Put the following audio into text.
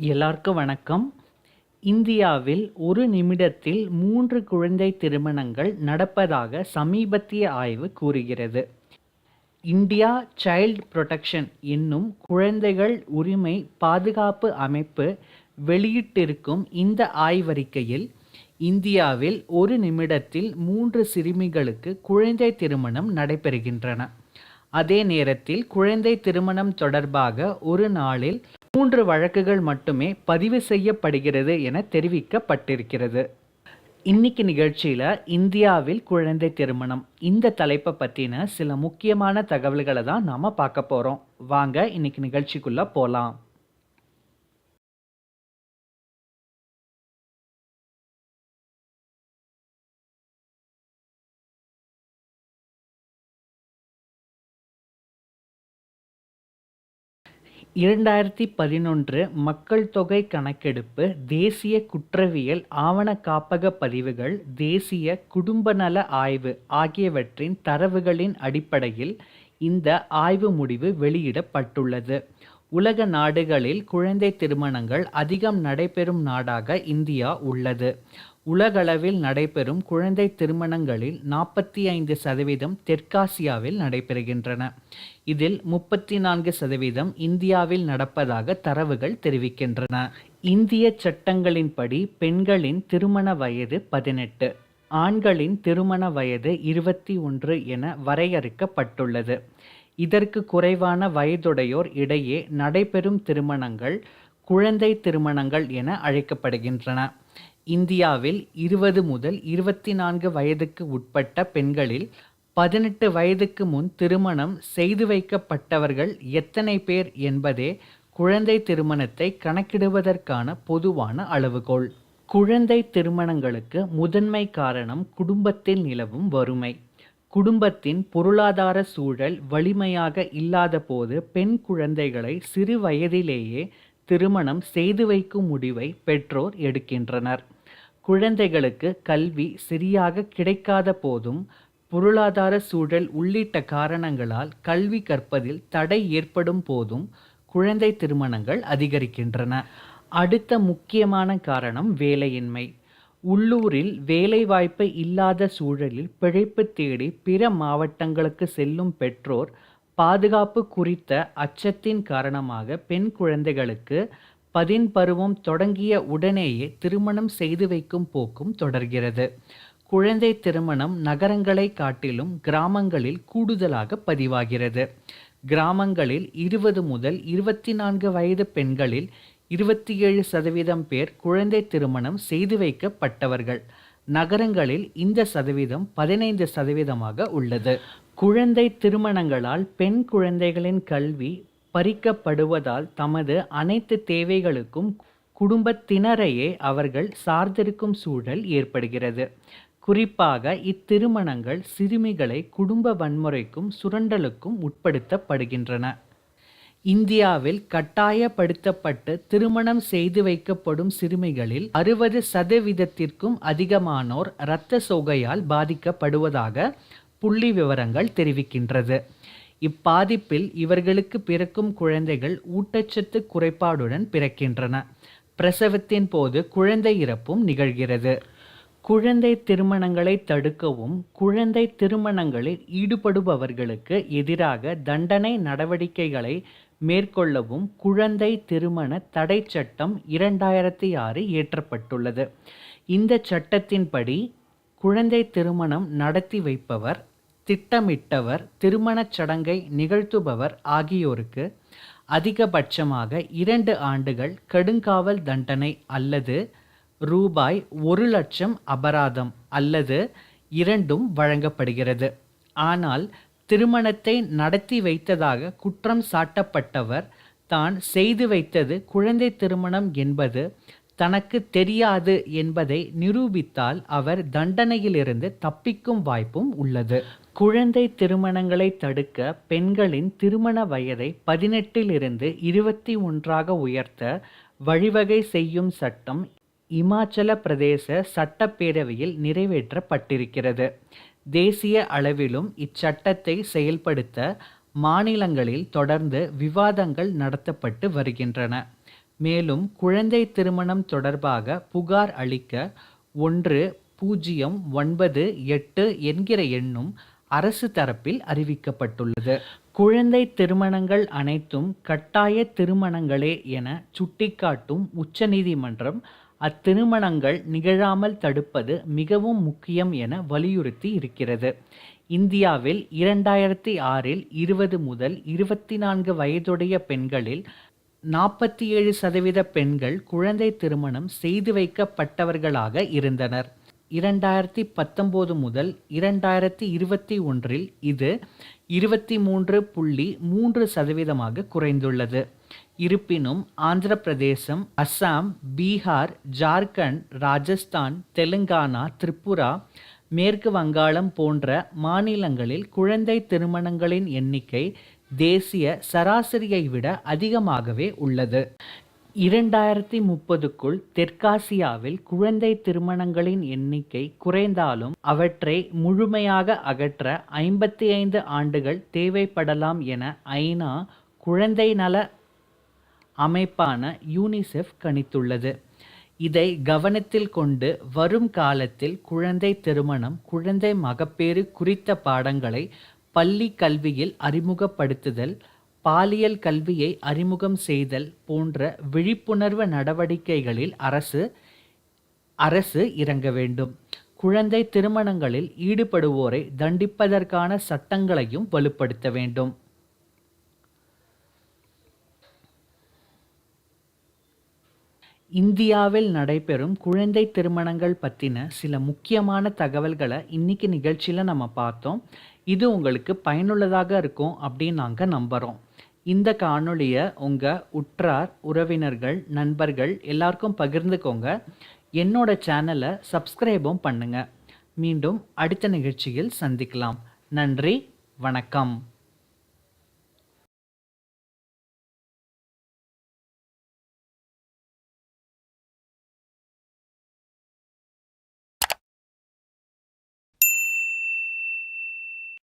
எல்லாருக்கும் வணக்கம். இந்தியாவில் ஒரு நிமிடத்தில் மூன்று குழந்தை திருமணங்கள் நடப்பதாக சமீபத்திய ஆய்வு கூறுகிறது. இந்தியா சைல்ட் புரொடெக்ஷன் என்னும் குழந்தைகள் உரிமை பாதுகாப்பு அமைப்பு வெளியிட்டிருக்கும் இந்த ஆய்வறிக்கையில் இந்தியாவில் ஒரு நிமிடத்தில் மூன்று சிறுமிகளுக்கு குழந்தை திருமணம் நடைபெறுகின்றன. அதே நேரத்தில் குழந்தை திருமணம் தொடர்பாக ஒரு நாளில் மூன்று வழக்குகள் மட்டுமே பதிவு செய்யப்படுகிறது என தெரிவிக்கப்பட்டிருக்கிறது. இன்னைக்கு நிகழ்ச்சியில் இந்தியாவில் குழந்தை திருமணம். இந்த தலைப்பை பற்றின சில முக்கியமான தகவல்களை தான் நாம் பார்க்க போகிறோம் வாங்க இன்னைக்கு நிகழ்ச்சிக்குள்ளே போகலாம் இரண்டாயிரத்தி பதினொன்று மக்கள் தொகை கணக்கெடுப்பு தேசிய குற்றவியல் ஆவண காப்பக பதிவுகள் தேசிய குடும்ப நல ஆய்வு ஆகியவற்றின் தரவுகளின் அடிப்படையில் இந்த ஆய்வு முடிவு வெளியிடப்பட்டுள்ளது. உலக நாடுகளில் குழந்தை திருமணங்கள் அதிகம் நடைபெறும் நாடாக இந்தியா உள்ளது. உலகளவில் நடைபெறும் குழந்தை திருமணங்களில் நாற்பத்தி ஐந்து சதவீதம் தெற்காசியாவில் நடைபெறுகின்றன. இதில் முப்பத்தி நான்கு சதவீதம் இந்தியாவில் நடப்பதாக தரவுகள் தெரிவிக்கின்றன. இந்திய சட்டங்களின்படி பெண்களின் திருமண வயது பதினெட்டு ஆண்களின் திருமண வயது இருபத்தி ஒன்று என வரையறுக்கப்பட்டுள்ளது. இதற்கு குறைவான வயதுடையோர் இடையே நடைபெறும் திருமணங்கள் குழந்தை திருமணங்கள் என அழைக்கப்படுகின்றன. இந்தியாவில் இருபது முதல் இருபத்தி நான்கு வயதுக்கு உட்பட்ட பெண்களில் பதினெட்டு வயதுக்கு முன் திருமணம் செய்து வைக்கப்பட்டவர்கள் எத்தனை பேர் என்பதே குழந்தை திருமணத்தை கணக்கிடுவதற்கான பொதுவான அளவுகோல். குழந்தை திருமணங்களுக்கு முதன்மை காரணம் குடும்பத்தில் நிலவும் வறுமை. குடும்பத்தின் பொருளாதார சூழல் வலிமையாக இல்லாதபோது பெண் குழந்தைகளை சிறு வயதிலேயே திருமணம் செய்து வைக்கும் முடிவை பெற்றோர் எடுக்கின்றனர். குழந்தைகளுக்கு கல்வி சரியாக கிடைக்காத போதும் பொருளாதார சூழல் உள்ளிட்ட காரணங்களால் கல்வி கற்பதில் தடை ஏற்படும் போதும் குழந்தை திருமணங்கள் அதிகரிக்கின்றன. அடுத்த முக்கியமான காரணம் வேலையின்மை. உள்ளூரில் வேலைவாய்ப்பு இல்லாத சூழலில் பிழைப்பு தேடி பிற மாவட்டங்களுக்கு செல்லும் பெற்றோர் பாதுகாப்பு குறித்த அச்சத்தின் காரணமாக பெண் குழந்தைகளுக்கு பதின் பருவம் தொடங்கிய உடனேயே திருமணம் செய்து வைக்கும் போக்கும் தொடர்கிறது. குழந்தை திருமணம் நகரங்களை காட்டிலும் கிராமங்களில் கூடுதலாக பதிவாகிறது. கிராமங்களில் இருபது முதல் இருபத்தி நான்கு வயது பெண்களில் இருபத்தி ஏழு சதவீதம் பேர் குழந்தை திருமணம் செய்து வைக்கப்பட்டவர்கள். நகரங்களில் இந்த சதவீதம் பதினைந்து சதவீதமாக உள்ளது. குழந்தை திருமணங்களால் பெண் குழந்தைகளின் கல்வி பறிக்கப்படுவதால் தமது அனைத்து தேவைகளுக்கும் குடும்பத்தினரையே அவர்கள் சார்ந்திருக்கும் சூழல் ஏற்படுகிறது. குறிப்பாக இத்திருமணங்கள் சிறுமிகளை குடும்ப வன்முறைக்கும் சுரண்டலுக்கும் உட்படுத்தப்படுகின்றன. இந்தியாவில் கட்டாயப்படுத்தப்பட்டு திருமணம் செய்து வைக்கப்படும் சிறுமிகளில் அறுபது சதவீதத்திற்கும் அதிகமானோர் இரத்த சோகையால் பாதிக்கப்படுவதாக புள்ளி விவரங்கள் தெரிவிக்கின்றது. இப்பாதிப்பில் இவர்களுக்கு பிறக்கும் குழந்தைகள் ஊட்டச்சத்து குறைபாடுடன் பிறக்கின்றன. பிரசவத்தின் போது குழந்தை இறப்பும் நிகழ்கிறது. குழந்தை திருமணங்களை தடுக்கவும் குழந்தை திருமணங்களில் ஈடுபடுபவர்களுக்கு எதிராக தண்டனை நடவடிக்கைகளை மேற்கொள்ளவும் குழந்தை திருமண தடை சட்டம் இரண்டாயிரத்தி ஆறு இயற்றப்பட்டுள்ளது. இந்த சட்டத்தின்படி குழந்தை திருமணம் நடத்தி வைப்பவர் திட்டமிட்டவர் திருமணச் சடங்கை நிகழ்த்துபவர் ஆகியோருக்கு அதிகபட்சமாக இரண்டு ஆண்டுகள் கடுங்காவல் தண்டனை அல்லது ரூபாய் ஒரு லட்சம் அபராதம் அல்லது இரண்டும் வழங்கப்படுகிறது. ஆனால் திருமணத்தை நடத்தி வைத்ததாக குற்றம் சாட்டப்பட்டவர் தான் செய்து வைத்தது குழந்தை திருமணம் என்பது தனக்கு தெரியாது என்பதை நிரூபித்தால் அவர் தண்டனையிலிருந்து தப்பிக்கும் வாய்ப்பும் உள்ளது. குழந்தை திருமணங்களை தடுக்க பெண்களின் திருமண வயதை பதினெட்டிலிருந்து இருபத்தி ஒன்றாக உயர்த்த வழிவகை செய்யும் சட்டம் இமாச்சல பிரதேச சட்டப்பேரவையில் நிறைவேற்றப்பட்டிருக்கிறது. தேசிய அளவிலும் இச்சட்டத்தை செயல்படுத்த மாநிலங்களில் தொடர்ந்து விவாதங்கள் நடத்தப்பட்டு வருகின்றன. மேலும் குழந்தை திருமணம் தொடர்பாக புகார் அளிக்க ஒன்று பூஜ்ஜியம் ஒன்பது எட்டு என்கிற எண்ணும் அரசு தரப்பில் அறிவிக்கப்பட்டுள்ளது. குழந்தை திருமணங்கள் அனைத்தும் கட்டாய திருமணங்களே என சுட்டிக்காட்டும் உச்சநீதிமன்றம் அத்திருமணங்கள் நிகழாமல் தடுப்பது மிகவும் முக்கியம் என வலியுறுத்தி இருக்கிறது. இந்தியாவில் இரண்டாயிரத்தி ஆறில் இருபது முதல் இருபத்தி நான்கு வயதுடைய பெண்களில் நாற்பத்தி ஏழு சதவீத பெண்கள் குழந்தை திருமணம் செய்து வைக்கப்பட்டவர்களாக இருந்தனர். இரண்டாயிரத்தி பத்தொம்போது முதல் இரண்டாயிரத்தி இருபத்தி ஒன்றில் இது இருபத்தி மூன்று புள்ளி மூன்று சதவீதமாக குறைந்துள்ளது. இருப்பினும் ஆந்திர பிரதேசம் அஸ்ஸாம் பீகார் ஜார்க்கண்ட் ராஜஸ்தான் தெலுங்கானா திரிபுரா மேற்கு வங்காளம் போன்ற மாநிலங்களில் குழந்தை திருமணங்களின் எண்ணிக்கை தேசிய சராசரியை விட அதிகமாகவே உள்ளது. இரண்டாயிரத்தி முப்பதுக்குள் தெற்காசியாவில் குழந்தை திருமணங்களின் எண்ணிக்கை குறைந்தாலும் அவற்றை முழுமையாக அகற்ற ஐம்பத்தி ஐந்து ஆண்டுகள் தேவைப்படலாம் என ஐநா குழந்தை நல அமைப்பான யூனிசெஃப் கணித்துள்ளது. இதை கவனத்தில் கொண்டு வரும் காலத்தில் குழந்தை திருமணம் குழந்தை மகப்பேறு குறித்த பாடங்களை பள்ளி கல்வியில் அறிமுகப்படுத்துதல் பாலியல் கல்வியை அறிமுகம் செய்தல் போன்ற விழிப்புணர்வு நடவடிக்கைகளில் அரசு அரசு இறங்க வேண்டும். குழந்தை திருமணங்களில் ஈடுபடுவோரை தண்டிப்பதற்கான சட்டங்களையும் வலுப்படுத்த வேண்டும். இந்தியாவில் நடைபெறும் குழந்தை திருமணங்கள் பற்றின சில முக்கியமான தகவல்களை இன்னைக்கு நிகழ்ச்சியில் நம்ம பார்த்தோம். இது உங்களுக்கு பயனுள்ளதாக இருக்கும் அப்படின்னு நாங்கள் நம்புகிறோம் இந்த காணொளியை உங்கள் உற்றார் உறவினர்கள் நண்பர்கள் எல்லாருக்கும் பகிர்ந்துக்கோங்க. என்னோட சேனலை சப்ஸ்கிரைபும் பண்ணுங்கள் மீண்டும் அடுத்த நிகழ்ச்சியில் சந்திக்கலாம். நன்றி வணக்கம்.